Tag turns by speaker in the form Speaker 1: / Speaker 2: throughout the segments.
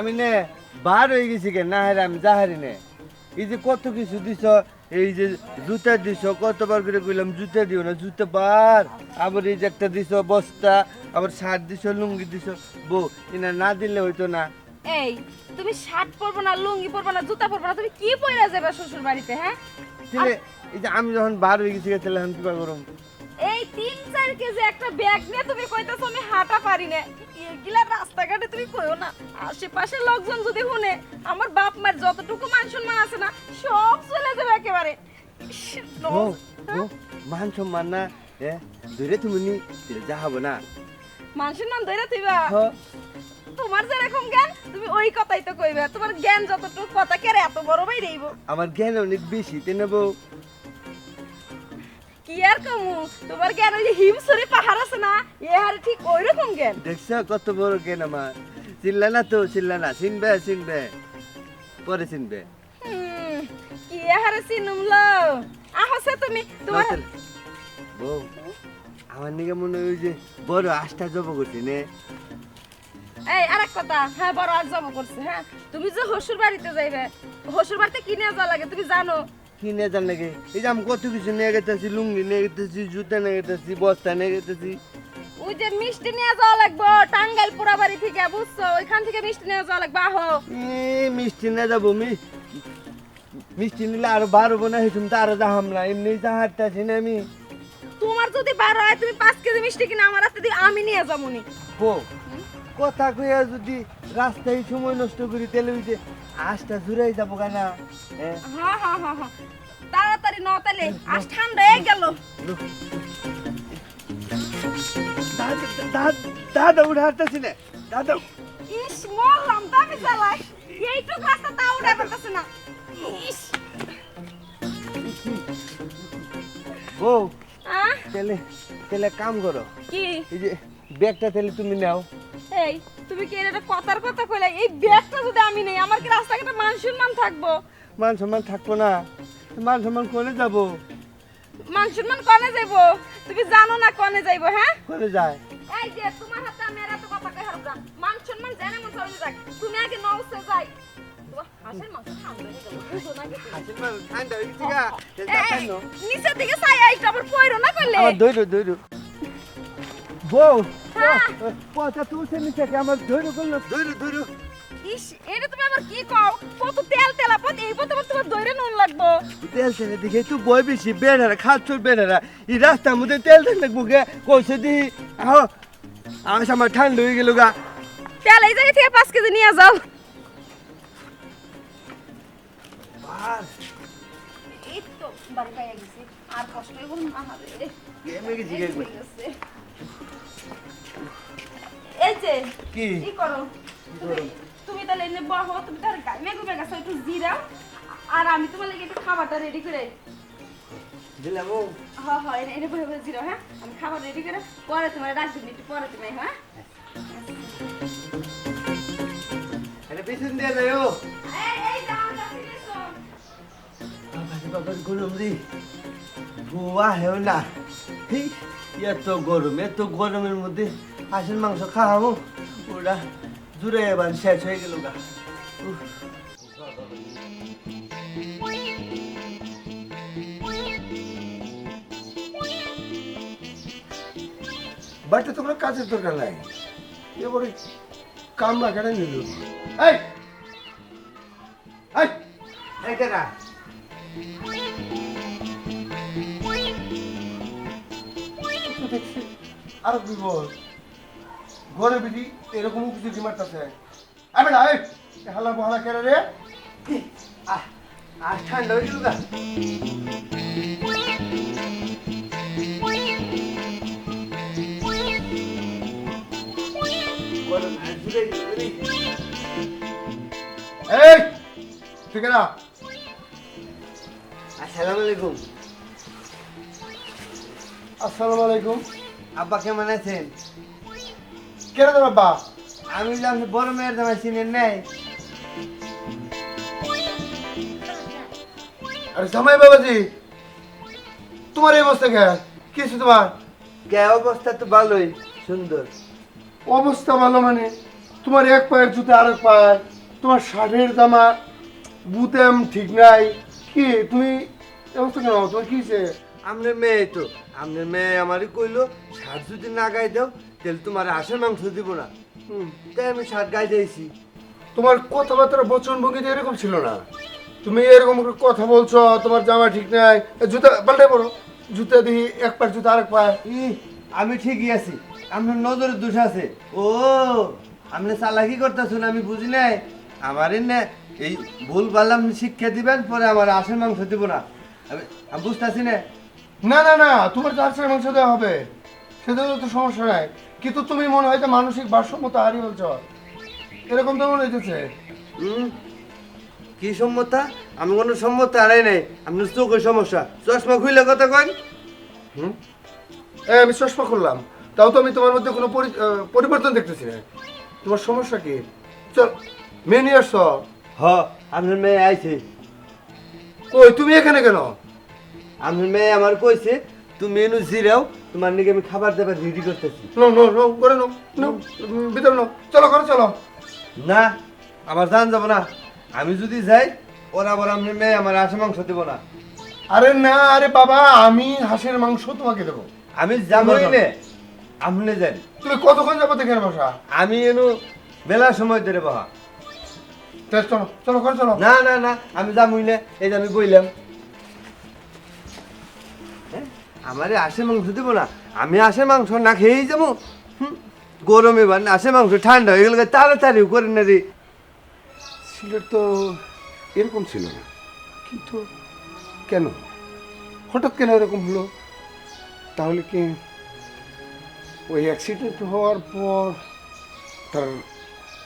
Speaker 1: আমি নে বার হয়ে গেছি কেন না হারে আমি যাহারি নে। এই যে কত কিছু দিছ এই যে জুতা দিছ কতবার করে কইলাম জুতা দিও না জুতা বার। আবার এই যে একটা দিছ বস্তা আবার শার্ট দিছ লুঙ্গি দিছ বউ এনা না দিলে হইতো না।
Speaker 2: এই তুমি শার্ট পরবো না লুঙ্গি পরবো না জুতা পরবো না তুমি কি পরে যাবে শ্বশুর বাড়িতে হ্যাঁ?
Speaker 1: তাহলে এই যে আমি যখন বার হয়ে গেছি তাহলে আমি কি করম?
Speaker 2: এই তিন চার কেজি একটা ব্যাগ নিয়ে তুমি কইতাছো আমি হাঁটা পারি না। এগুলা রাস্তাঘাটে তুমি কইও না। আশেপাশে লোকজন যদি শুনে আমার বাপ মার যতটুকু মান সম্মান আছে না সব চলে যাবে একেবারে।
Speaker 1: বউ মান সম্মান না? এ ধরে তুমি নি যা হব না।
Speaker 2: মান সম্মান ধরে থইবা?
Speaker 1: হ।
Speaker 2: তোমার যেরকম জ্ঞান তুমি ওই কথাই তো কইবে। তোমার জ্ঞান যতটুকু কথা কেরে এত বড় ভাই দেইব
Speaker 1: আমার জ্ঞান অনেক বেশি তাই না বউ
Speaker 2: কি আর কমু? তোমার জ্ঞান ওই যে হিমসরি পাহাড় আছে না? এ হারে ঠিক ওই রকম জ্ঞান?
Speaker 1: দেখছ কত বড় জ্ঞান আমার। চিল্লা না তো চিল্লা না। চিনবে চিনবে। পরে চিনবে।
Speaker 2: কি হারে চিনুমল? আহছে তুমি তোমার।
Speaker 1: বউ আমার নিকে মনে হয় যে বড় আষ্টা জব করছি নে।
Speaker 2: এই আরেক কথা। হ্যাঁ বড় আর জমা করছে হ্যাঁ। তুমি যে হসুর বাড়িতে যাইবে হসুর বাড়িতে কি নিয়ে যাওয়া লাগে তুমি জানো?
Speaker 1: কি জান নাকি? এই যে আমি কত কিছু নিয়ে গেতেছি লুঙ্গি নিয়ে গেতেছি জুতা নিয়ে গেতেছি বস্তা নিয়ে গেতেছি।
Speaker 2: ওই যে মিষ্টি নিয়ে যাওয়া লাগবে টাঙ্গাইল পুরা বাড়ি থেকে বুঝছ? ওইখান থেকে মিষ্টি নিয়ে যাওয়া লাগবে আহো।
Speaker 1: মিষ্টি নিয়ে যাব মি মিষ্টি নিলে আরও বাড়বো না হিসুম তো আরও যাহাম না এমনি যাহারতেছি না আমি।
Speaker 2: তোমার যদি বার হয় তুমি পাঁচ কেজি মিষ্টি কিনা আমার হাতে দিয়ে আমি নিয়ে যাব নি।
Speaker 1: কথা কইয়া যদি রাস্তায় সময় নষ্ট করি তাহলে ওই যে আশটা জুড়াই যাব কেনা হ্যাঁ
Speaker 2: হ্যাঁ হ্যাঁ হ্যাঁ হ্যাঁ তাড়াতাড়ি ন তাহলে আজ ঠান্ডা হয়ে গেল।
Speaker 1: দাদা উঠে হাঁটতেছি না। দাদা।
Speaker 2: ইস মরলাম দামি চালাই এইটুক রাস্তা তা উঠে পারতেছে না। ইস।
Speaker 1: বউ
Speaker 2: আহ?
Speaker 1: তাহলে তাহলে কাম করো।
Speaker 2: কি?
Speaker 1: এই যে ব্যাগটা তাহলে তুমি নাও।
Speaker 2: এই তুমি কি এটা কথার কথা কইলা? এই ব্যাগটা যদি আমি নেই আমার কি রাস্তাঘাটে মান সম্মান থাকব?
Speaker 1: মান সম্মান থাকব না। মান সম্মান করে যাব?
Speaker 2: মান সম্মান কনে যাইবো? তুমি জানো না কনে যাইবো হ্যাঁ?
Speaker 1: করে যায়?
Speaker 2: এই যে তোমার হাতে আমি এত কথা কই হারুকা মান সম্মান জানে মন চলে যাক। তুমি আগে নওসে যাই। না। নিচের দিকে চাই আইটা আবার পয়রো না করলে?
Speaker 1: দৈরো দৈরো। বউ।
Speaker 2: হ্যাঁ।
Speaker 1: পয়সা তুলছে নিচে কি আমার দৈরো করল দৈরো দৈরো
Speaker 2: ইস এটা তুমি আবার কি কও? কত তেল তেলা পথ এই পথ আবার তোমার দইরে নুন লাগবো।
Speaker 1: তেল তেলে দেখে তুই বই বেশি বেড়ারা খাচ্ছর বেড়ারা। এই রাস্তার মধ্যে তেল তেল লাগবো গে কইছে দি আহ আস আমার ঠান্ডা হয়ে গেল গা।
Speaker 2: তেল এই জায়গা থেকে পাঁচ কেজি নিয়ে যাও। এই তো গেছি আর কষ্ট হইব না।
Speaker 1: গেমে গেছি
Speaker 2: এই যে
Speaker 1: কি?
Speaker 2: কি করো? তুমি- তাহলে এনে বহো তুমি তার গায়ে গুবে গেছো একটু জিরাও আর আমি তোমার লাগে একটু খাবারটা রেডি করে
Speaker 1: দিলাম
Speaker 2: হ্যাঁ হ্যাঁ এনে বহে বহে জিরাও হ্যাঁ? আমি খাবার রেডি করে পরে তোমার ডাক দিবি একটু পরে তুমি হ্যাঁ?
Speaker 1: এটা পিছন দিয়ে দেয় ও।
Speaker 2: এই এই
Speaker 1: বাবার গরম বুয়া হেও না। এত গরম, এত গরমের মধ্যে হাঁসের মাংস খাওয়াবো। ওরা দূরে এবার শেষ হয়ে গেল গা। বাড়িতে তোমার কাজের দরকার নাই। এবারে কাম না কেন নিল? এই! দেখছি আরও বিপদ ঘরে বিধি এরকম কিছু কি মারতেছে আবে না হালা বহালা কেন রে? আহ আহ ঠান্ডা হয়ে গেল গা। গরম আর জুড়ে গেল রে। এই ঠিক আছে আসসালামু আলাইকুম।
Speaker 3: আসসালামু আলাইকুম।
Speaker 1: আব্বা কেমন আছেন?
Speaker 3: কে তোর আব্বা?
Speaker 1: আমি যে আপনি বড় মেয়ের জামাই চিনেন নাই?
Speaker 3: আরে জামাই বাবাজি তোমার এই অবস্থা কে? কিছু তোমার?
Speaker 1: গে অবস্থা তো ভালোই সুন্দর।
Speaker 3: অবস্থা ভালো মানে তোমার এক পায়ের জুতো আরেক পায়ে তোমার শার্টের জামা বুতেম ঠিক নাই। কি তুমি এ অবস্থা কেন? তোমার কি হয়েছে?
Speaker 1: আপনার মেয়ে তো। আপনার মেয়ে আমারই কইলো শার্ট যদি না গাই দাও তাহলে তোমার হাঁসের মাংস দিব না। হুম। তাই আমি শার্ট গাই দিয়েছি।
Speaker 3: তোমার কথাবার্তার বচন ভঙ্গি এরকম ছিল না? তুমি এরকম কথা বলছো তোমার জামা ঠিক নাই জুতা পাল্টে পড়ো। জুতা দিয়ে এক পায়ের জুতা আরেক পায়ে
Speaker 1: ই আমি ঠিকই আছি। আপনার নজরের দোষ আছে। ও আপনি চালাকি করতেছেন আমি বুঝি নাই। আমার না এই ভুল পারলাম শিক্ষা দিবেন পরে আমার হাঁসের মাংস দিব না। আমি আমি বুঝতেছি না।
Speaker 3: না না না তোমার চারশো মাংস দেওয়া হবে সেটা তো সমস্যা নাই। কিন্তু তুমি মনে হয় যে মানসিক ভারসাম্যতা হারিয়ে ফেলছ। এরকম তো মনে হইতেছে।
Speaker 1: কি সম্মতা? আমি কোনো সম্মতা হারাই নাই। আপনার চোখের সমস্যা। চশমা খুইলে কথা কন
Speaker 3: হুম? এ আমি চশমা করলাম তাও তো আমি তোমার মধ্যে কোনো পরি- পরিবর্তন দেখতেছি না। তোমার সমস্যা কি? চল মেয়ে নিয়ে আসছো
Speaker 1: হ আপনার মেয়ে আইছে।
Speaker 3: কই তুমি এখানে কেন?
Speaker 1: আপনার মেয়ে আমার কইছে তুমি এনু জিরাও তোমার নাকি আমি খাবার দাবার রেডি করতেছি।
Speaker 3: নো নো নো করে নো নো ভিতরে নো চলো করে চলো।
Speaker 1: না আমার জান যাব না। আমি যদি যাই ওরা আবার আপনার মেয়ে আমার আশা মাংস দেবো না।
Speaker 3: আরে না আরে বাবা আমি হাঁসের মাংস তোমাকে দেবো।
Speaker 1: আমি যাবই না। আপনি যান।
Speaker 3: তুমি কতক্ষণ যাব দেখেন বসা?
Speaker 1: আমি এনু মেলা সময় ধরে বাহা।
Speaker 3: তা চলো চলো করে চলো
Speaker 1: না না না আমি যাবই না এই যে আমি বইলাম হ্যাঁ? আমারে আসে মাংস দেবো না আমি আসে মাংস না খেয়েই যাব হুম, গরমে বান আসে মাংস ঠান্ডা হয়ে গেলে তাড়াতাড়ি করে না রে।
Speaker 3: সিলেট তো এরকম ছিল না। কিন্তু কেন? হঠাৎ কেন এরকম হলো? তাহলে কি ওই অ্যাক্সিডেন্ট হওয়ার পর তার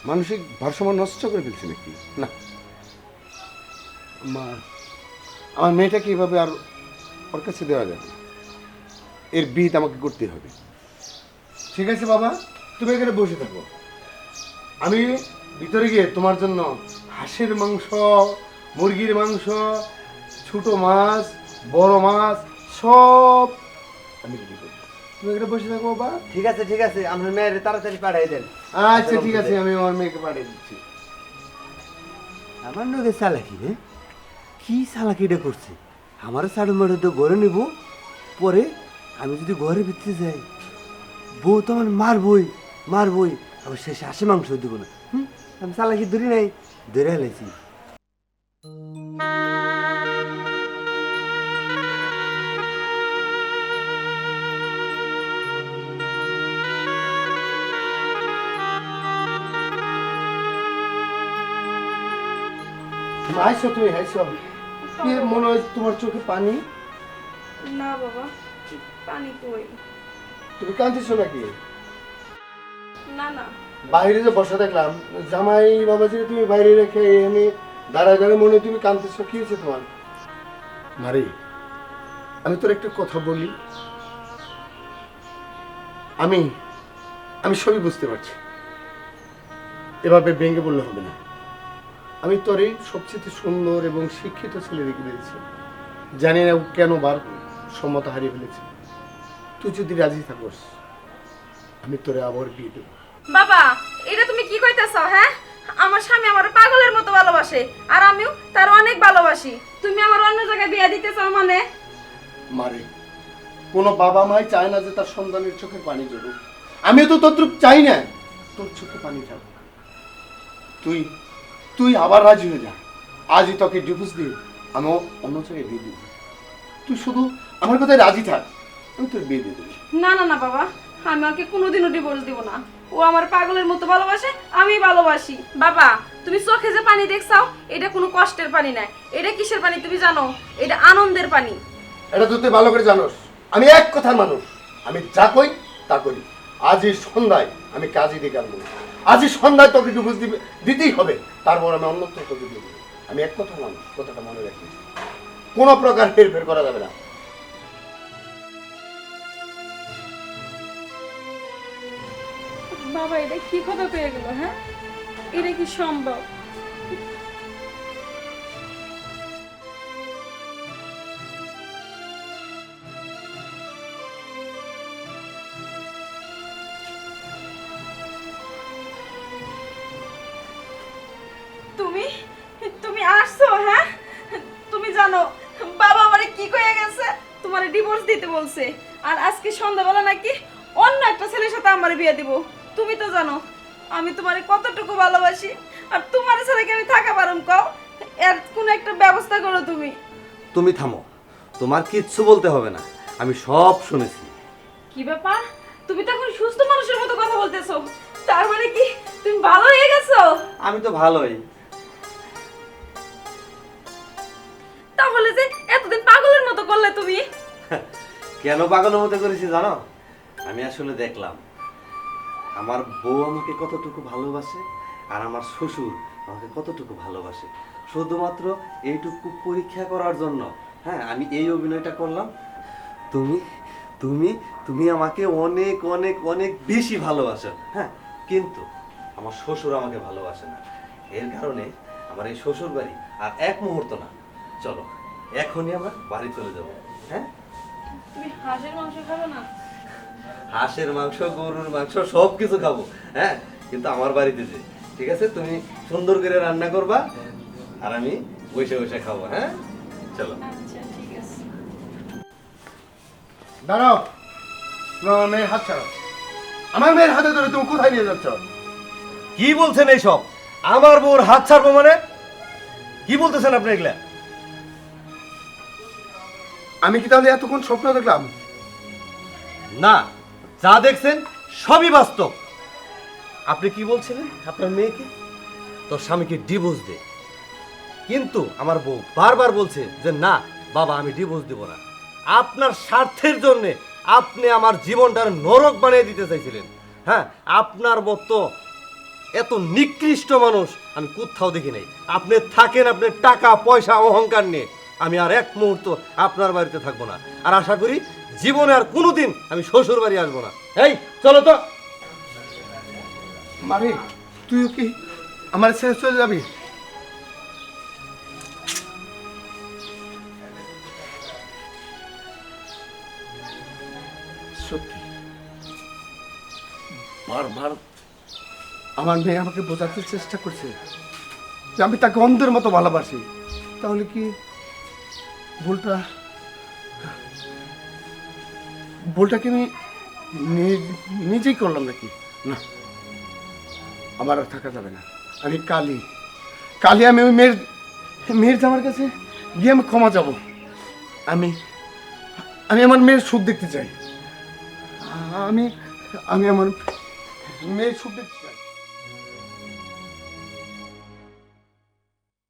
Speaker 3: মানসিক ভারসাম্য নষ্ট করে ফেলছে নাকি? না। আমার আমার মেয়েটাকে এভাবে আর ওর কাছে দেওয়া যাবে। এর বিদ আমাকে করতে হবে। ঠিক আছে বাবা, তুমি এখানে বসে থাকো। আমি ভিতরে গিয়ে তোমার জন্য হাঁসের মাংস, মুরগির মাংস, ছোট মাছ, বড় মাছ সব আমি রেডি করব। তুমি এখানে বসে থাকো বাবা।
Speaker 1: ঠিক আছে ঠিক আছে মেয়ের তাড়াতাড়ি দেন।
Speaker 3: আচ্ছা ঠিক আছে আমি আমার মেয়েকে পাঠিয়ে দিচ্ছি।
Speaker 1: আমার চালাকি রে। কি চালাকিটা করছে? আমার সাড়ে মাঠে তো ঘরে নিব। পরে আমি যদি ঘরে ভিতরে যাই বউ তো আমার মারবই মারবই। আবার শেষে হাসি মাংস দিব না। হুম? আমি চালাকি ধরি নাই ধরে হেলেছি
Speaker 3: আইসো তুমি আইসো। কি মনে হয় তোমার চোখে পানি?
Speaker 2: না বাবা পানি কই
Speaker 3: তুমি কাঁদতেছো নাকি?
Speaker 2: না না।
Speaker 3: বাইরে যে বসে দেখলাম জামাই বাবাজি তুমি বাইরে রেখে এনে দাঁড়ায় দাঁড়ায় মনে তুমি কাঁদতেছো। কি হয়েছে তোমার? মারি আমি তোর একটা কথা বলি। আমি আমি সবই বুঝতে পারছি। এভাবে ভেঙে বললে হবে না। আমি তোর এই সবচেয়ে সুন্দর এবং শিক্ষিত ছেলে রেখে দিয়েছি জানি না ও কেন বার সম্মত হারিয়ে ফেলেছে। তুই যদি রাজি থাকস আমি তোরে আবার বিয়ে দেবো।
Speaker 2: বাবা এটা তুমি কি কইতাছ হ্যাঁ? আমার স্বামী আমার পাগলের মতো ভালোবাসে আর আমিও তার অনেক ভালোবাসি। তুমি আমার অন্য জায়গায় বিয়ে দিতে চাও মানে?
Speaker 3: মারে কোনো বাবা মাই চায় না যে তার সন্তানের চোখে পানি জড়ুক আমি তো তদ্রুপ চাই না তোর চোখে পানি যাক তুই তুই আবার রাজি হয়ে যা। আজই তোকে ডিভোর্স দিয়ে আমি অন্য জায়গায় বিয়ে দিব। তুই শুধু আমার কথায় রাজি থাক। আমি তোর বিয়ে দিয়ে দেবো।
Speaker 2: না না না বাবা আমি ওকে কোনোদিনও ডিভোর্স দিব না। ও আমার পাগলের মতো ভালোবাসে আমি ভালোবাসি। বাবা তুমি চোখে যে পানি দেখছাও এটা কোনো কষ্টের পানি না এটা কিসের পানি তুমি জানো? এটা আনন্দের পানি।
Speaker 3: এটা তো তুই ভালো করে জানোস। আমি এক কথার মানুষ। আমি যা কই তা করি। আজই সন্ধ্যায় আমি কাজই দিকে আনব আজই সন্ধ্যায় তোকে ডিভোর্স দিবে দিতেই হবে? তারপর আমি অন্যত্র তোকে দেবো। আমি এক কথা মানুষ কথাটা মনে রাখি কোনো প্রকার হেরফের করা যাবে না।
Speaker 2: বাবা, এটা কি কথা পেয়ে গেল হ্যাঁ? এটা কি সম্ভব? আজকে সন্ধ্যাবেলা নাকি অন্য একটা ছেলের সাথে আমারে বিয়ে দিব? তুমি তো জানো আমি তোমারে কতটুকু ভালোবাসি আর তোমার ছাড়া কি আমি থাকা পারুম কও এর কোনো একটা ব্যবস্থা করো তুমি।
Speaker 1: তুমি থামো তোমার কিচ্ছু বলতে হবে না আমি সব শুনেছি।
Speaker 2: কি ব্যাপার? তুমি তো এখন সুস্থ মানুষের মতো কথা বলতেছো তার মানে কি তুমি ভালো হয়ে গেছো?
Speaker 1: আমি তো ভালোই।
Speaker 2: তাহলে যে এতদিন পাগলের মতো করলে তুমি?
Speaker 1: কেন পাগলের মতো করেছি জানো? আমি আসলে দেখলাম, আমার বউ আমাকে কতটুকু ভালোবাসে আর আমার শ্বশুর আমাকে কতটুকু ভালোবাসে। শুধুমাত্র এইটুকু পরীক্ষা করার জন্য। হ্যাঁ আমি এই অভিনয়টা করলাম। তুমি তুমি তুমি আমাকে অনেক অনেক অনেক বেশি ভালোবাসো। হ্যাঁ কিন্তু আমার শ্বশুর আমাকে ভালোবাসে না। এর কারণে আমার এই শ্বশুর বাড়ি আর এক মুহূর্ত না। চলো, এখনই আমরা বাড়ি চলে যাব। হ্যাঁ?
Speaker 2: তুমি হাঁসের মাংস খাবে না?
Speaker 1: হাঁসের মাংস গরুর মাংস সব কিছু খাব হ্যাঁ? কিন্তু আমার বাড়িতে যে ঠিক আছে? তুমি সুন্দর করে রান্না করবা আর আমি বসে বসে খাব হ্যাঁ? চলো।
Speaker 2: আচ্ছা ঠিক আছে।
Speaker 3: দাঁড়াও। মেয়ের হাত ছাড়ো আমার মেয়ের হাতে ধরে তুমি কোথায় নিয়ে যাচ্ছ?
Speaker 1: কি বলছেন এইসব? আমার বউর হাত ছাড়বো মানে? কি বলতেছেন আপনি এগুলা?
Speaker 3: আমি কি তাহলে এতক্ষণ স্বপ্ন দেখলাম?
Speaker 1: না, যা দেখছেন সবই বাস্তব। আপনি কি বলছিলেন? আপনার মেয়েকে তোর স্বামীকে ডিভোর্স দে। কিন্তু আমার বউ বারবার বলছে যে, না, বাবা, আমি ডিভোর্স দেব না। আপনার স্বার্থের জন্যে আপনি আমার জীবনটার নরক বানিয়ে দিতে চাইছিলেন। হ্যাঁ আপনার মতো এত নিকৃষ্ট মানুষ আমি কোথাও দেখি নাই। আপনি থাকেন, আপনি টাকা, পয়সা, অহংকার নিয়ে। আমি আর এক মুহূর্ত আপনার বাড়িতে থাকব না। আর আশা করি জীবনে আর কোনোদিন আমি শ্বশুর বাড়ি আসব না। এই, চলো তো।
Speaker 3: মারে, তুইও কি আমার শেষ চলে যাবি? সত্যি। আমার মেয়ে আমাকে বোঝাতে চেষ্টা করছে যে আমি তাকে অন্ধের মতো ভালোবাসি। তাহলে কি ভুলটা ভুলটাকে আমি নিজেই করলাম নাকি? না, আমার আর থাকা যাবে না। আমি কালি। কালি আমি ওই মেয়ের মেয়ের জামার কাছে গিয়ে আমি ক্ষমা যাব আমি আমি আমার মেয়ের সুখ দেখতে চাই। আমি আমি আমার মেয়ের সুখ দেখতে